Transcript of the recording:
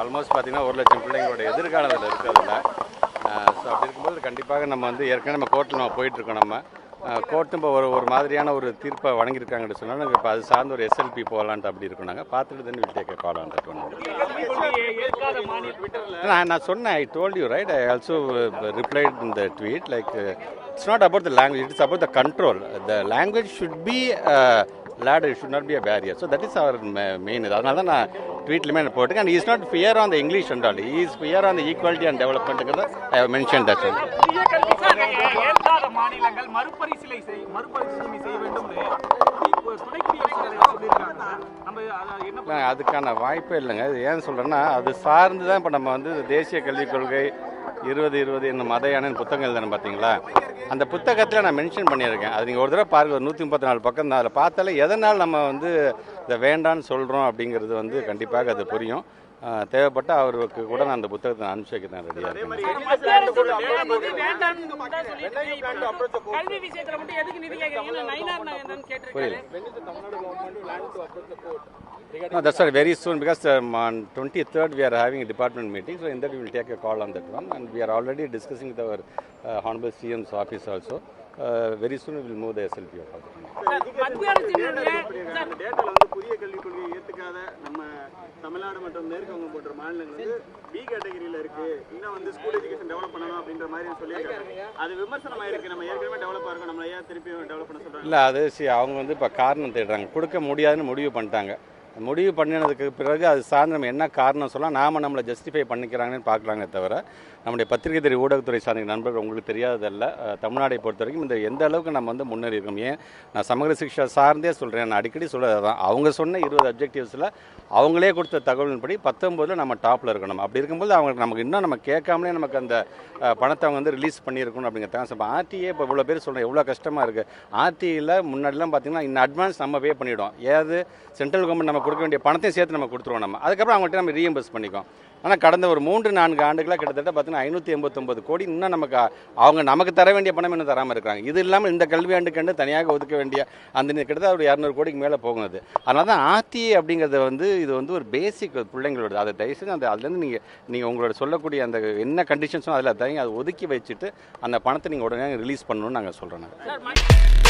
Almost பார்த்தீங்கன்னா ஒரு லட்சம் பிள்ளைங்களோட எதிர்காலம் அதில் இருக்கிறதுல ஸோ அப்படி இருக்கும்போது கண்டிப்பாக நம்ம வந்து ஏற்கனவே நம்ம கோர்ட்டில் நம்ம போயிட்டுருக்கோம் நம்ம. கோர்ட்டும் இப்போ ஒரு ஒரு மாதிரியான ஒரு தீர்ப்பை வழங்கியிருக்காங்கன்னு சொன்னால் இப்போ அது சார்ந்த ஒரு எஸ்எல்பி போகலான்ட்டு அப்படி இருக்கும் நாங்கள் பார்த்துட்டு தான் வில் போகலான்ட்டு நான் நான் சொன்னேன் I told you right I also replied in the tweet like it's not about the language it's about the control the language should be late it should not be a barrier so that is our main இது. அதனால தான் நான் ட்வீட்லையுமே போட்டுருக்கேன் and is not fear on the English and all is fear on the equality and டெவலப்மெண்ட்டுங்கிறத I mention that மாநிலங்கள் மறுபரிசீலனை மறுபரிசீலனை செய்ய வேண்டும் அதுக்கான வாய்ப்பே இல்லைங்க. இது ஏன் சொல்கிறேன்னா அது சார்ந்து தான் இப்போ நம்ம வந்து தேசிய கல்விக் கொள்கை இருபது இருபது என்னும் மத யானை புத்தகம் எழுதுனேன் பார்த்தீங்களா? அந்த புத்தகத்தில் நான் மென்ஷன் பண்ணியிருக்கேன். அது நீங்கள் ஒரு தடவை பாருங்க ஒரு நூற்றி முப்பத்தி நாலு பக்கம் தான். அதில் பார்த்தாலே எதனால் நம்ம வந்து இதை வேண்டான்னு சொல்கிறோம் அப்படிங்கிறது வந்து கண்டிப்பாக அது புரியும். தேவைப்பட்ட அவருக்கு கூட நான் அந்த புத்தகத்தை நான் அனுப்பிச்சு வைக்க நான் ரெடியாக இருக்கேன். மத்திய No, that's why very soon because um, on 23rd we are having a department meeting, so in that we will take a call on that one, and we are already discussing with our uh, honorable CM's office also. Uh, very soon we will move the SLP of Tamil Nadu மற்றும் மேற்கு வங்கம் போன்ற மாநிலங்கள் வந்து B கேட்டகரியில இருக்கு இன்னும் வந்து ஸ்கூல் அப்படின்ற மாதிரி சொல்லியிருக்காங்க. அது விமர்சனமா இருக்கு நம்ம ஏற்கனவே டெவலப் ஆகும் நம்ம ஏன் திருப்பி டெவலப் பண்ண சொல்றாங்க? இல்லை அது சி அவங்க வந்து இப்போ காரணம் தேடுறாங்க. கொடுக்க முடியாதுன்னு முடிவு பண்ணிட்டாங்க. முடிவு பண்ணினதுக்கு பிறகு அது சார்ந்து நம்ம என்ன காரணம் சொல்லலாம் நாம நம்மளை ஜஸ்டிஃபை பண்ணிக்கிறாங்கன்னு பார்க்குறாங்க தவிர நம்முடைய பத்திரிகை துறை ஊடகத்துறை சார்ந்த நண்பர்கள் உங்களுக்கு தெரியாததல்ல. தமிழ்நாடை பொறுத்த வரைக்கும் இந்த எந்த அளவுக்கு நம்ம வந்து முன்னேறி இருக்கோம் ஏன்? நான் சமூக சிக்ஷா சார்ந்தே சொல்கிறேன் நான் அடிக்கடி சொல்கிறது தான் அவங்க சொன்ன இருபது அப்ஜெக்டிவ்ஸில் அவங்களே கொடுத்த தகவலின்படி பத்தொம்போதில் நம்ம டாப்பில் இருக்கணும். அப்படி இருக்கும்போது அவங்களுக்கு நமக்கு இன்னும் நம்ம கேட்காமலே நமக்கு அந்த பணத்தை அவங்க வந்து ரிலீஸ் பண்ணியிருக்கணும் அப்படிங்கிறத இப்போ ஆர்டிஏ இப்போ இவ்வளோ பேர் சொல்கிறேன் எவ்வளோ கஷ்டமாக இருக்குது ஆர்டியில் முன்னாடிலாம் பார்த்தீங்கன்னா இன்னும் அட்வான்ஸ் நம்ம பே பண்ணிவிடும் ஏது சென்ட்ரல் கவர்மெண்ட் நம்ம கொடுக்க வேண்டிய பணத்தையும் சேர்த்து நம்ம கொடுத்துருவோம் நம்ம. அதுக்கப்புறம் அவங்கள்ட்ட நம்ம ரீஎம்பர்ஸ் பண்ணிக்கோம் ஆனால் கடந்த ஒரு மூன்று நான்கு ஆண்டுகளாக கிட்டத்தட்ட பார்த்தீங்கன்னா ஐநூற்றி எண்பத்தொம்பது கோடி இன்னும் நமக்கு அவங்க நமக்கு தர வேண்டிய பணம் இன்னும் தராமல் இருக்காங்க இது இல்லாமல் இந்த கல்வி ஆண்டுக்கண்டு தனியாக ஒதுக்க வேண்டிய அந்த கிட்டத்தட்ட ஒரு இரநூறு கோடிக்கு மேலே போகுது அதனால தான் ஆத்தி அப்படிங்கிறது வந்து இது வந்து ஒரு பேசிக் பிள்ளைங்களோட அதை தயவுசெய்து அந்த அதுலேருந்து நீங்கள் நீங்கள் உங்களோட சொல்லக்கூடிய அந்த என்ன கண்டிஷன்ஸும் அதில் தயங்க அதை ஒதுக்கி வச்சுட்டு அந்த பணத்தை நீங்கள் உடனே ரிலீஸ் பண்ணணும்னு நாங்கள் சொல்கிறோம் நாங்கள்